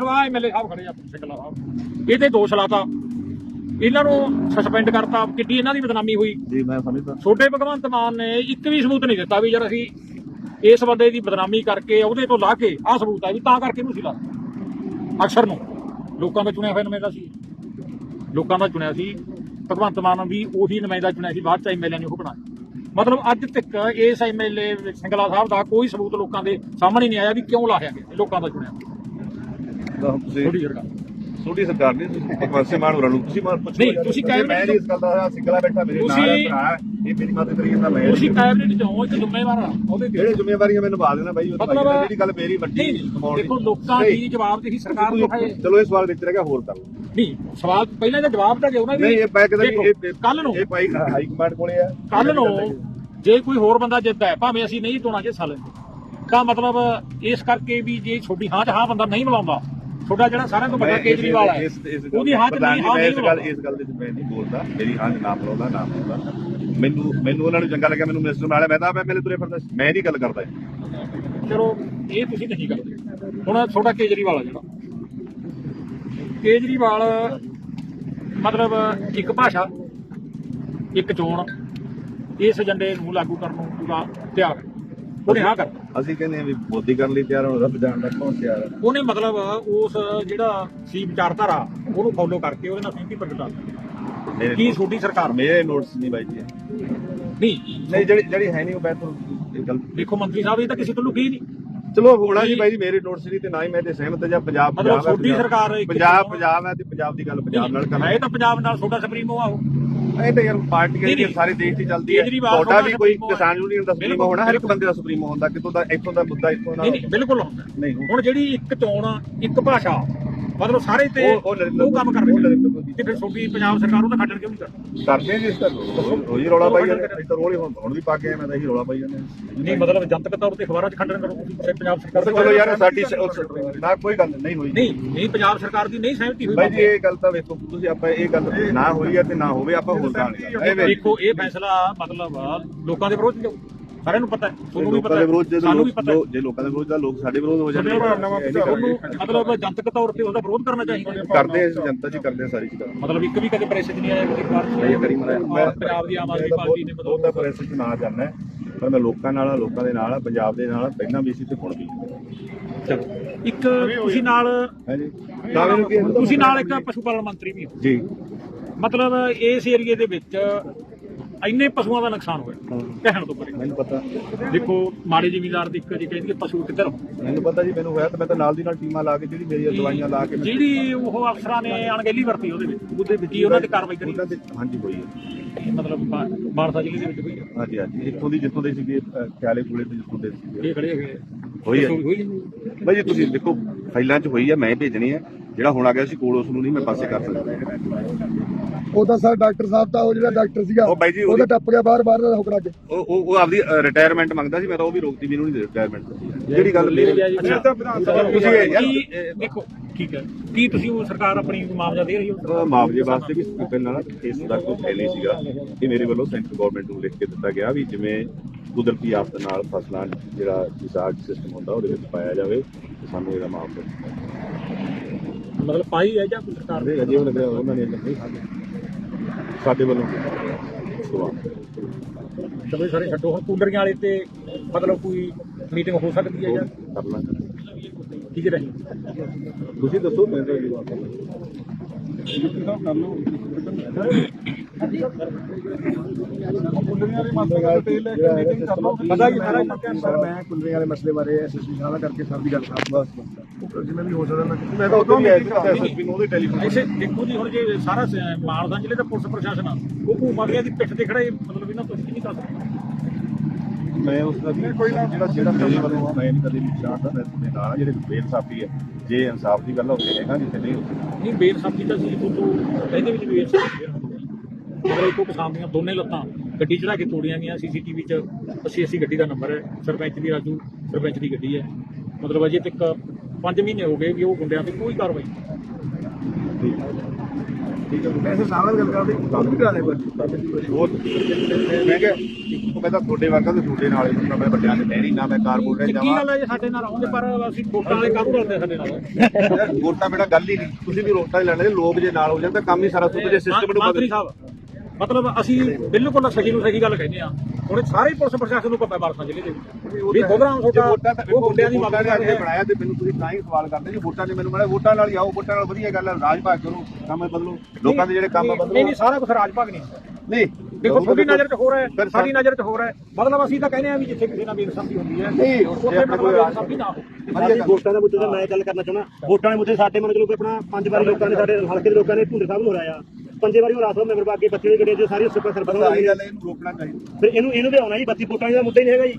ਆ ਐਮਐਲਏ ਸਾਹਿਬ ਖੜੇ ਆ ਸਿੰਗਲਾ ਸਾਹਿਬ ਇਹ ਤੇ ਦੋਸ਼ ਲਾਤਾ। ਇਹਨਾਂ ਨੂੰ ਸਸਪੈਂਡ ਕਰਤਾ ਕਿੱਡੀ ਇਹਨਾਂ ਦੀ ਬਦਨਾਮੀ ਹੋਈ। ਜੀ ਮੈਂ ਸਮਝਦਾ। ਛੋਟੇ ਭਗਵੰਤ ਮਾਨ ਨੇ ਇੱਕ ਵੀ ਸਬੂਤ ਨਹੀਂ ਦਿੱਤਾ ਵੀ ਯਾਰ ਅਸੀਂ ਇਸ ਬੰਦੇ ਦੀ ਬਦਨਾਮੀ ਕਰਕੇ ਉਹਦੇ ਤੋਂ ਲਾ ਕੇ ਆਹ ਸਬੂਤ ਹੈ ਵੀ ਤਾਂ ਕਰਕੇ ਇਹਨੂੰ ਸੀ ਲਾ ਅਕਸਰ ਨੂੰ। ਲੋਕਾਂ ਦਾ ਚੁਣਿਆ ਹੋਇਆ ਨੁਮਾਇੰਦਾ ਸੀ। ਲੋਕਾਂ ਦਾ ਚੁਣਿਆ ਸੀ। ਭਗਵੰਤ ਮਾਨ ਵੀ ਉਹੀ ਨੁਮਾਇੰਦਾ ਚੁਣਿਆ ਸੀ ਬਾਅਦ ਚ ਐਮਐਲਏ ਨੇ ਉਹ ਬਣਾਇਆ। ਮਤਲਬ ਅੱਜ ਤੱਕ ਇਸ ਐਮਐਲਏ ਸਿੰਗਲਾ ਸਾਹਿਬ ਦਾ ਕੋਈ ਸਬੂਤ ਲੋਕਾਂ ਦੇ ਸਾਹਮਣੇ ਨਹੀਂ ਆਇਆ ਵੀ ਕਿਉਂ ਲਾਇਆ ਗਿਆ ਲੋਕਾਂ ਦਾ ਚੁਣਿਆ। ਤਾਂ ਤੁਸੀਂ ਥੋੜੀ ਸਰਕਾਰ ਛੋਟੀ ਸਰਕਾਰ ਨੇ ਤੁਸੀਂ ਭਗਵੰਤ ਸਿੰਘ ਮਾਨ ਹੋਰਾਂ ਨੂੰ ਤੁਸੀਂ ਮਾਰ ਪੁੱਛੋ। ਨਹੀਂ, ਤੁਸੀਂ ਮੈਂ cabinet ਨਹੀਂ ਇਸ ਗੱਲ ਦਾ ਸਿੰਗਲਾ ਬੈਠਾ ਮੇਰੇ ਨਾਲ ਹੈ ਤੁਸੀਂ- ਭਰਾ ਇਹ ਮੇਰੀ ਮਾਤੇ ਤਰੀਕੇ ਦਾ ਮੈਂ ਤੁਸੀਂ ਕੈਬਨਿਟ ਚੋਂ ਇੱਕ ਜ਼ਿੰਮੇਵਾਰ ਆ। ਉਹਦੇ ਤੇ ਜਿਹੜੇ ਜ਼ਿੰਮੇਵਾਰੀਆਂ ਮੈਨੂੰ ਨਿਭਾ ਦੇਣਾ ਬਾਈ ਉਹ ਤਾਂ ਮਤਲਬ- ਬਾਈ ਜਿਹੜੀ ਗੱਲ ਮੇਰੀ ਵੱਡੀ ਨਹੀਂ ਕਮਾਉਣ ਦੀ। ਦੇਖੋ ਲੋਕਾਂ ਨਹੀਂ, ਦੀ ਜਵਾਬਦੇਹੀ ਸਰਕਾਰ ਤੋਂ ਹੈ ਤੁਸੀਂ- ਚਲੋ ਇਹ ਸਵਾਲ ਵਿੱਚ ਰਹਿ ਗਿਆ ਹੋਰ ਕਰ ਲਓ। ਨਹੀਂ ਸਵਾਲ ਪਹਿਲਾਂ ਇਹਦਾ ਜਵਾਬ ਤਾਂ ਦਿਓ ਨਾ ਵੀ ਨਹੀਂ ਇਹ ਮੈਂ ਕਹਿੰਦਾ ਦੇਖੋ, ਵੀ ਇਹ ਕੱਲ ਨੂੰ। ਇਹ ਭਾਈ ਹਾਈ ਕਮਾਂਡ ਕੋਲੇ ਆ। ਕੱਲ ਨੂੰ ਜੇ ਕੋਈ ਹੋਰ ਬੰਦਾ ਜਿੱਤਦਾ ਹੈ ਭਾਵੇਂ ਅਸੀਂ ਨਹੀਂ ਚੋਣਾਂ 'ਚ ਹਿੱਸਾ ਲੈਂਦੇ ਤਾਂ ਮਤਲਬ ਇਸ ਕਰਕੇ ਵੀ ਜੇ ਛੋਟੀ ਹਾਂ 'ਚ ਹਾਂ ਬੰਦਾ ਨਹੀਂ ਮਿਲਾਉਂਦਾ। ਛੋਟਾ ਜਿਹੜਾ ਸਾਰਿਆਂ ਤੋਂ ਵੱਡਾ ਕੇਜਰੀਵਾਲ ਹੈ ਉਹਦੀ ਹਾਂ 'ਚ ਨਹੀਂ ਹਾਂ ਇਸ ਗੱਲ ਇਸ ਗੱਲ ਦੇ ਵਿੱਚ ਮੈਂ ਨਹੀਂ ਬੋਲਦਾ। ਮੇਰੀ ਹਾਂ ਨਾਮ ਬੁਲਾਉਂਦਾ ਨਾਮ ਬੁਲਾਉਂਦਾ ਮੈਨੂੰ ਮੈਨੂੰ ਉਹਨਾਂ ਨੂੰ ਚੰਗਾ ਲੱਗਿਆ ਮੈਨੂੰ ਮਿਨਿਸਟਰ ਲਿਆ ਮੈਂ ਤਾਂ ਪਹਿਲੇ ਤੁਰੇ ਫਿਰਦਾ। ਮੈਂ ਨਹੀਂ ਗੱਲ ਕਰਦਾ ਚਲੋ ਇਹ ਤੁਸੀਂ ਨਹੀਂ ਕਰਦੇ। ਹੁਣ ਤੁਹਾਡਾ ਕੇਜਰੀਵਾਲ ਆ ਜਿਹੜਾ। ਕੇਜਰੀਵਾਲ ਮਤਲਬ ਇੱਕ ਭਾਸ਼ਾ ਇੱਕ ਚੋਣ ਇਸ ਏਜੰਡੇ ਨੂੰ ਲਾਗੂ ਕਰਨ ਨੂੰ ਪੂਰਾ ਤਿਆਰ ਹੈ। ਉਹਨੇ ਹਾਂ ਕਰ। ਅਸੀਂ ਕਹਿੰਦੇ ਹਾਂ ਵੀ ਮੋਦੀ ਕਰਨ ਲਈ ਤਿਆਰ ਹਾਂ ਰੱਬ ਜਾਣ ਦਾ ਕੌਣ ਤਿਆਰ ਹੈ। ਉਹਨੇ ਮਤਲਬ ਉਸ ਜਿਹੜਾ ਸੀ ਵਿਚਾਰਧਾਰਾ ਉਹਨੂੰ ਫੋਲੋ ਕਰਕੇ ਉਹਦੇ ਨਾਲ ਸਹਿਮਤੀ ਪ੍ਰਗਟਾ ਦਿੱਤੀ। ਕੀ ਛੋਟੀ ਸਰਕਾਰ? ਮੇਰੇ ਨੋਟਸ ਨਹੀਂ ਬਾਈ ਜੀ। ਨਹੀਂ। ਨਹੀਂ ਜਿਹੜੀ ਜਿਹੜੀ ਹੈ ਨਹੀਂ ਉਹ ਇਹ ਗੱਲ ਦੇਖੋ ਮੰਤਰੀ ਸਾਹਿਬ ਇਹ ਤਾਂ ਕਿਸੇ ਤੋਂ ਲੁਕੀ ਨਹੀਂ। ਚਲੋ ਹੋਣਾ ਜੀ ਬਾਈ ਜੀ ਮੇਰੇ ਨੋਟਸ ਨਹੀਂ ਤੇ ਨਾ ਹੀ ਮੈਂ ਤੇ ਸਹਿਮਤ ਜਾਂ ਪੰਜਾਬ ਮਤਲਬ ਛੋਟੀ ਸਰਕਾਰ ਪੰਜਾਬ ਪੰਜਾਬ ਹੈ ਤੇ ਪੰਜਾਬ ਦੀ ਗੱਲ ਪੰਜਾਬ ਨਾਲ ਕਰਨਾ। ਹੈ ਤਾਂ ਪੰਜਾਬ ਨਾਲ ਛੋਟਾ ਸੁਪਰੀਮੋ ਆ ਉਹ। ਇਹ ਤਾਂ ਯਾਰ ਦੀ ਨਹੀਂ। ਸਾਰੇ ਦੇਸ਼ ਦੀ ਚੱਲਦੀ ਹੈ ਤੁਹਾਡਾ ਵੀ ਕੋਈ। ਕਿਸਾਨ ਯੂਨੀਅਨ ਦਾ ਸੁਪਰੀਮੋ ਹੋਣਾ ਹਰ ਇੱਕ ਬੰਦੇ ਦਾ ਸੁਪਰੀਮੋ ਹੁੰਦਾ ਕਿਤੋਂ ਦਾ ਇੱਥੋਂ ਦਾ ਮੁੱਦਾ ਇੱਥੋਂ ਦਾ ਨਹੀਂ ਬਿਲਕੁਲ ਹੁੰਦਾ ਨਹੀਂ ਹੁਣ ਜਿਹੜੀ ਇੱਕ ਚੋਣ ਇੱਕ ਭਾਸ਼ਾ ਮਤਲਬ ਸਾਰੇ ਤੇ ਉਹ- ਕੰਮ ਕਰ ਉਹ ਰਹੇ ਨਰਿੰਦਰ ਮੋਦੀ। ਤੇ ਫਿਰ ਛੋਟੀ ਪੰਜਾਬ ਸਰਕਾਰ ਉਹਦਾ ਖੱਟਣ ਕਿਉਂ ਨਹੀਂ ਕਰਦੀ ਕਰਦੇ ਜੀ ਇਸ ਤਰ੍ਹਾਂ ਰੋਈ ਰੌਲਾ ਪਾਈ ਜਾਂਦੇ ਅਸੀਂ ਤਾਂ ਰੋਲੇ ਹੁਣ ਹੁਣ ਵੀ ਪਾ ਕੇ ਆਏ ਮੈਂ ਤਾਂ ਇਹੀ ਰੌਲਾ ਪਾਈ ਜਾਂਦੇ ਹਾਂ। ਨਹੀਂ ਮਤਲਬ ਜਨਤਕ ਤੌਰ ਤੇ ਅਖਬਾਰਾਂ 'ਚ ਖੰਡਨ ਕਰੋ ਤੁਸੀਂ ਫਿਰ ਪੰਜਾਬ ਸਰਕਾਰ ਤਾਂ ਦੇ ਚਲੋ ਯਾਰ ਸਾਡੀ ਸ- ਉਹ- ਨਾ ਕੋਈ ਗੱਲ ਨਹੀਂ ਹੋਈ ਨਹੀਂ ਨਹੀਂ ਪੰਜਾਬ ਸਰਕਾਰ ਦੀ ਨਹੀਂ ਸਹਿਮਤੀ ਹੋਈ ਬਾਈ ਜੀ ਇਹ ਗੱਲ ਤਾਂ ਵੇਖੋ ਤੁਸੀਂ ਆਪਾਂ ਇਹ ਗੱਲ ਨਾ ਹੋਈ ਹੈ ਤੇ ਨਾ ਹੋਵੇ ਆਪਾਂ ਹੋਰ ਗੱਲ ਨਹੀਂ ਕਰਦੇ। ਦੇਖੋ ਇਹ ਫੈਸਲਾ ਮਤਲਬ ਲੋਕਾਂ ਦੇ ਵਿਰੋਧ 'ਚ ਜਾਊ ਸਾਰਿਆਂ ਨੂੰ ਪਤਾ ਹੈ ਤੁਹਾਨੂੰ ਵੀ ਲੋਕਾਂ ਪਤਾ ਦੇ ਵਿਰੋਧ ਹੈ ਜੇ ਸਾਨੂੰ ਵੀ ਪਤਾ ਹੈ। ਜੇ ਲੋਕਾਂ ਦੇ ਵਿਰੋਧ ਦਾ ਲੋਕ ਸਾਡੇ ਵਿਰੋਧ ਹੋ ਜਾਂਦੇ ਉਹਨੂੰ ਮਤਲਬ ਜਨਤਕ ਤੌਰ ਤੇ ਉਹਦਾ ਵਿਰੋਧ ਕਰਨਾ ਚਾਹੀਦਾ ਕਰਦੇ ਆ, ਜਨਤਾ ਜੀ ਕਰਦੇ ਆ ਸਾਰੀ ਚੀਜ਼ਾਂ। ਮਤਲਬ ਇੱਕ ਵੀ ਕਦੇ ਪ੍ਰੈਸ 'ਚ ਨਹੀਂ ਆਇਆ ਕਿਸੇ ਵਾਰ ਨਹੀਂ ਕਰੀ ਮੈਂ ਪੰਜਾਬ ਦੀ ਆਮ ਆਦਮੀ ਪਾਰਟੀ ਨੇ ਬਹੁਤ ਦਾ ਪ੍ਰੈਸ ਚ ਨਾ ਜਾਣਾ ਪਰ ਮੈਂ ਲੋਕਾਂ ਨਾਲ ਆ, ਲੋਕਾਂ ਦੇ ਨਾਲ ਆ, ਪੰਜਾਬ ਦੇ ਨਾਲ ਪਹਿਲਾਂ ਵੀ ਸੀ ਤੇ ਹੁਣ ਵੀ। ਇੱਕ ਤੁਸੀਂ ਨਾਲ ਕੀ? ਤੁਸੀਂ ਨਾਲ ਇੱਕ ਪਸ਼ੂ ਪਾਲਣ ਮੰਤਰੀ ਵੀ ਹੋ। ਜੀ। ਮਤਲਬ ਇਸ ਏਰੀਏ ਦੇ ਵਿੱਚ ਇੰਨੇ ਪਸ਼ੂਆਂ ਦਾ ਨੁਕਸਾਨ ਹੋਇਆ। ਕਹਿਣ ਤੋਂ ਪਰੇ। ਮੈਨੂੰ ਪਤਾ। ਦੇਖੋ ਮਾੜੇ ਜ਼ਿਮੀਂਦਾਰ ਦੀ ਇੱਕ ਜੀ ਕਹਿੰਦੇ ਪਸ਼ੂ ਕਿੱਧਰ ਮੈਨੂੰ ਪਤਾ ਜੀ ਮੈਨੂੰ ਹੋਇਆ ਤਾਂ ਮੈਂ ਤਾਂ ਨਾਲ ਦੀ ਨਾਲ ਟੀਮਾਂ ਲਾ ਕੇ ਜਿਹੜੀ ਮੇਰੀਆਂ ਦਵਾਈਆਂ ਲਾ ਕੇ ਜਿਹੜੀ ਉਹ ਅਫਸਰਾਂ ਨੇ ਅਣਗਹਿਲੀ ਵਰਤੀ ਉਹਦੇ ਵਿੱਚ ਉਹਦੇ ਵਿੱਚ ਕੀ ਉਹਨਾਂ ਤੇ ਕਾਰਵਾਈ ਕਰੀ? ਹਾਂਜੀ ਹੋਈ ਹੈ। ਮਤਲਬ ਮਾਨਸਾ ਜ਼ਿਲ੍ਹੇ ਦੇ ਵਿੱਚ ਹੋਈ ਹੈ? ਹਾਂਜੀ ਹਾਂਜੀ। ਇੱਥੋਂ ਦੀ ਜਿੱਥੋਂ ਦੇ ਸੀਗੇ ਖਿਆਲੇ ਕੋਲੇ ਤੋਂ ਜਿੱਥੋਂ ਦੇ ਸੀਗੇ। ਇਹ ਖੜੇ ਹੈਗੇ ਹੋਈ ਹੈ। ਦੱਸੋ, ਹੋਈ ਹੈ ਬਾਈ ਜੀ ਤੁਸੀਂ ਦੇਖੋ ਫਾਈਲਾਂ 'ਚ ਹੋਈ ਹੈ ਮੈਂ ਭੇਜਣੀ ਹੈ। ਜਿਹੜਾ ਹੁਣ ਆ ਗਿਆ ਸੀ ਕੋਲ ਉਸ ਨੂੰ ਨਹੀਂ ਮੈਂ ਪਾਸੇ ਕਰ ਸਕਦਾ। ਉਹ ਤਾਂ ਸਰ ਡਾਕਟਰ ਸਾਹਿਬ ਤਾਂ ਉਹ ਜਿਹੜਾ ਡਾਕਟਰ ਸੀਗਾ ਉਹ ਬਾਈ ਜੀ ਉਹ ਤਾਂ ਟੱਪ ਗਿਆ ਬਾਹਰ ਬਾਹਰ ਦਾ ਹੁਕੜਾ ਕੇ ਉਹ ਉਹ ਆਪਦੀ ਰਿਟਾਇਰਮੈਂਟ ਮੰਗਦਾ ਸੀ ਮੈਂ ਤਾਂ ਉਹ ਵੀ ਰੋਕਤੀ ਮੈਨੂੰ ਨਹੀਂ ਰਿਟਾਇਰਮੈਂਟ ਜਿਹੜੀ ਗੱਲ ਮੇਰੀ ਅੱਛਾ ਤੁਸੀਂ ਇਹ ਯਾਰ ਕੀ ਦੇਖੋ ਠੀਕ ਹੈ। ਕੀ ਤੁਸੀਂ ਉਹ ਸਰਕਾਰ ਆਪਣੀ ਮੁਆਵਜ਼ਾ ਦੇ ਰਹੀ ਹੋ? ਮੁਆਵਜ਼ੇ ਵਾਸਤੇ ਵੀ ਪਹਿਲਾਂ ਇਸ ਦਾ ਕੋਈ ਨਹੀਂ ਸੀਗਾ। ਇਹ ਮੇਰੇ ਵੱਲੋਂ ਸੈਂਟਰ ਗਵਰਨਮੈਂਟ ਨੂੰ ਲਿਖ ਕੇ ਦਿੱਤਾ ਗਿਆ ਵੀ ਜਿਵੇਂ ਕੁਦਰਤੀ ਆਫਤ ਨਾਲ ਫਸਲਾਂ ਜਿਹੜਾ ਰਿਸਾਰਚ ਸਿਸਟਮ ਹੁੰਦਾ ਉਹਦੇ ਵਿੱਚ ਪਾਇਆ ਜਾਵੇ ਤੇ ਸਾਨੂੰ ਇਹਦਾ ਮੁਆਵਜ਼ਾ ਮਤਲਬ ਪਾਈ ਹੈ ਜਾਂ ਕੋਈ ਸਰਕਾਰ ਦੇ ਅਜੇ ਉਹਨਾਂ ਨੇ ਉਹਨਾਂ ਨੇ ਨਹੀਂ ਸਾਡੇ ਵੱਲੋਂ। ਚਲੋ ਸਾਰੇ ਛੱਡੋ। ਹੁਣ ਕੂਲਰੀਆਂ ਵਾਲੇ ਤੇ ਮਤਲਬ ਕੋਈ ਮੀਟਿੰਗ ਹੋ ਸਕਦੀ ਹੈ ਜਾਂ? ਕਰ ਲਾਂਗੇ ਕੀ ਰਹੀ ਤੁਸੀਂ ਦੱਸੋ ਮੈਂ ਤਾਂ ਇਹ ਪਤਾ ਕੀ ਸਾਰਾ ਸਰ ਮੈਂ ਕੁੰਡਰੇ ਵਾਲੇ ਮਸਲੇ ਬਾਰੇ ਐਸਐਸਪੀ ਸਾਹਿਬ ਨਾਲ ਕਰਕੇ ਸਰ ਦੀ ਗੱਲ ਕਰਾਂਗਾ। ਬਸ ਜਿਵੇਂ ਵੀ ਹੋ ਸਕਦਾ ਮੈਂ ਮੈਂ ਤਾਂ ਉਦੋਂ ਵੀ ਐਸਐਸਪੀ ਨੂੰ ਉਹਦੇ ਟੈਲੀਫੋਨ ਐਸੇ ਦੇਖੋ ਜੀ ਹੁਣ ਜੇ ਸਾਰਾ ਮਾਨਸਾ ਜ਼ਿਲ੍ਹੇ ਦਾ ਪੁਲਿਸ ਪ੍ਰਸ਼ਾਸਨ ਆ ਉਹ ਭੂਮਾਗਿਆ ਦੀ ਪਿੱਠ ਤੇ ਖੜਾ ਇਹ ਮਤਲਬ ਇਹਨਾਂ ਤੋਂ ਨਹੀਂ ਕਰ ਸਕਦਾ ਮੈਂ ਉਸ ਦਾ ਵੀ ਜਿਹੜਾ ਜਿਹੜਾ ਮੇਰੇ ਵੱਲੋਂ ਮੈਂ ਨਹੀਂ ਕਦੇ ਵੀ ਚਾਹਦਾ ਮੈਂ ਤੁਹਾਡੇ ਨਾਲ ਜਿਹੜੇ ਬੇਇਨਸਾਫੀ ਹੈ ਜੇ ਇਨਸਾਫ ਦੀ ਗੱਲ ਹੋਵੇ ਹੈਗਾ ਜਿੱਥੇ ਨਹੀਂ ਨਹੀਂ ਬੇਇਨਸਾਫੀ ਤਾਂ ਸੀ ਤੋਂ ਕਹਿੰਦੇ ਵਿੱਚ ਬੇਇਨਸਾਫੀ ਹੈ ਮਤਲਬ ਇੱਕੋ ਕਿਸਾਨ ਦੀਆਂ ਦੋਨੇ ਲੱਤਾਂ ਗੱਡੀ ਚੜਾ ਕੇ ਤੋੜੀਆਂ ਗਈਆਂ ਸੀਸੀਟੀਵੀ 'ਚ 80 80 ਗੱਡੀ ਦਾ ਨੰਬਰ ਹੈ ਸਰਪੰਚ ਦੀ ਰਾਜੂ ਸਰਪੰਚ ਦੀ ਗੱਡੀ ਹੈ। ਮਤਲਬ ਅਜੇ ਤੱਕ 5 ਮਹੀਨੇ ਹੋ ਗਏ ਵੀ ਉਹ ਗੁੰਡਿਆਂ ਤੇ ਕੋਈ ਕਾਰਵਾਈ ਨਹੀਂ। ਠੀਕ ਹੈ ਪੈਸੇ ਸਾਹਮਣੇ ਗੱਲ ਕਰਦੇ ਕੰਮ ਵੀ ਕਰਾ ਦੇ ਪਰ ਉਹ ਮੈਂ ਕਿਹਾ ਉਹ ਕਹਿੰਦਾ ਤੁਹਾਡੇ ਵਰਗਾ ਤੇ ਤੁਹਾਡੇ ਨਾਲ ਹੀ ਹੁੰਦਾ, ਮੈਂ ਵੱਡਿਆਂ ਦੇ ਨਹੀਂ ਨਾ ਮੈਂ ਕਾਰਪੋਰੇਟ ਕੀ ਜਾਵਾਂ ਗੱਲ ਹੈ ਜੇ ਸਾਡੇ ਨਾਲ ਆਉਂਦੇ ਪਰ ਅਸੀਂ ਵੋਟਾਂ ਵਾਲੇ ਕਾਹਨੂੰ ਰਲਦੇ ਸਾਡੇ ਨਾਲ? ਯਾਰ ਵੋਟਾਂ ਮੇਰਾ ਗੱਲ ਹੀ ਨਹੀਂ। ਤੁਸੀਂ ਵੀ ਰੋਟਾਂ ਹੀ ਲੈਣੇ ਲੋਕ ਜੇ ਨਾਲ ਹੋ ਜਾਣ ਤਾਂ ਕੰਮ ਹੀ ਸਾਰਾ ਸੁੱਧ ਜੇ ਸਿਸਟਮ ਨੂੰ ਮੰਤਰੀ ਬਦਲ ਸਾਹਿਬ ਮਤਲਬ ਅਸੀਂ ਬਿਲਕੁਲ ਸਹੀ ਨੂੰ ਸਹੀ ਗੱਲ ਕਹਿੰਦੇ ਆ ਹੁਣ ਸਾਰੇ ਪੁਲਿਸ ਪ੍ਰਸ਼ਾਸਨ ਨੂੰ ਪਤਾ ਬਾਰਸਾ ਜ਼ਿਲ੍ਹੇ ਦੇ ਵਿੱਚ ਵੀ ਜੇ ਤੁਹਾਡਾ ਵੋਟਾਂ ਤਾਂ ਉਹ ਦੀ ਵੋਟਾਂ ਮਦਦ ਨੇ ਅੱਗੇ ਬਣਾਇਆ ਤੇ ਮੈਨੂੰ ਤੁਸੀਂ ਤਾਂ ਹੀ ਸਵਾਲ ਕਰਦੇ ਜੀ ਵੋਟਾਂ ਨੇ ਮੈਨੂੰ ਬਣਾਇਆ ਵੋਟਾਂ ਨਾਲ ਹੀ ਆਓ ਵੋਟਾਂ ਨਾਲ ਵਧੀਆ ਗੱਲ ਹੈ ਰਾਜ ਭਾਗ ਕਰੋ ਕੰਮ ਬਦਲੋ ਲੋਕਾਂ ਦੇ ਜਿਹੜੇ ਕੰਮ ਨਹੀਂ ਬਦਲੋ। ਨਹੀਂ ਸਾਰਾ ਕੁਝ ਰਾਜ ਭਾਗ ਨਹੀਂ। ਨਹੀਂ ਦੇਖੋ ਤੁਹਾਡੀ ਨਜ਼ਰ 'ਚ ਹੋ ਰਿਹਾ ਹੈ ਸਾਡੀ ਨਜ਼ਰ 'ਚ ਹੋ ਰਿਹਾ ਹੈ। ਮਤਲਬ ਅਸੀਂ ਤਾਂ ਕਹਿੰਦੇ ਆ ਵੀ ਜਿੱਥੇ ਕਿਸੇ ਨਾਲ ਬੇਇਨਸਾਫੀ ਹੁੰਦੀ ਹੈ ਨਹੀਂ, ਉੱਥੇ ਬੇਇਨਸਾਫੀ ਨਾ ਹੋ ਵਧੀਆ ਗੱਲ ਵੋਟਾਂ ਦੇ ਮੁੱਦੇ ਤੇ ਮੈਂ ਗੱਲ ਕਰਨਾ ਚਾਹੁੰਦਾ। ਵੋਟਾਂ ਦੇ ਮੁੱਦੇ ਸਾਡੇ ਮਨ ਚਲੋ ਆਪਣਾ ਪੰਜ ਵਾਰੀ ਲੋਕਾਂ ਨੇ ਸਾਡੇ ਹਲਕੇ ਦੇ ਲੋਕਾਂ ਨੇ ਢੁੰਡੇ ਸਾਹਿਬ ਨੂੰ ਹਰਾਇਆ। ਪੰਜੇ ਵਾਰੀ ਉਹ ਰਾਸੋ ਮੈਂਬਰ ਬਾਗੇ ਬੱਚੇ ਦੇ ਗੜੇ ਜੋ ਸਾਰੀ ਸੁਪਰ ਚਾਹੀਦਾ। ਫਿਰ ਇਹਨੂੰ ਇਹਨੂੰ ਵੀ ਆਉਣਾ ਜੀ ਬੱਤੀ ਵੋਟਾਂ ਦਾ ਮੁੱਦਾ ਹੀ ਨਹੀਂ ਹੈਗਾ ਜੀ।